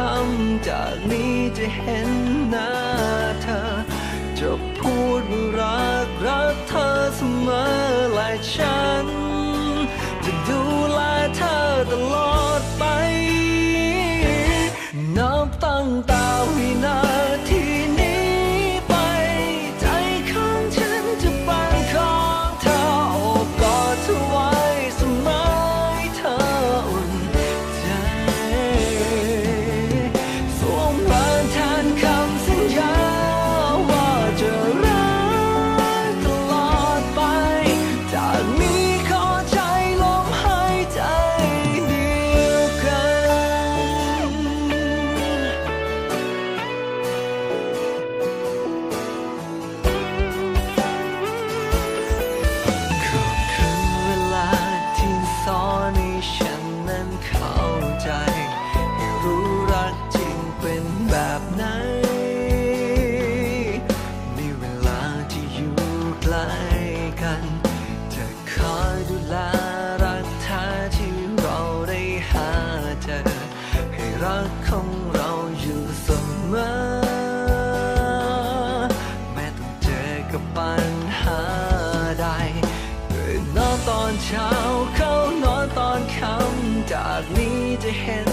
ค่ำจากนี้จะเห็นหน้าเธอ จะพูดว่ารักรักเธอเสมอและฉัน หาใดตื่นนอนตอนเช้าเข้านอนตอนค่ำจากนี้จะเห็น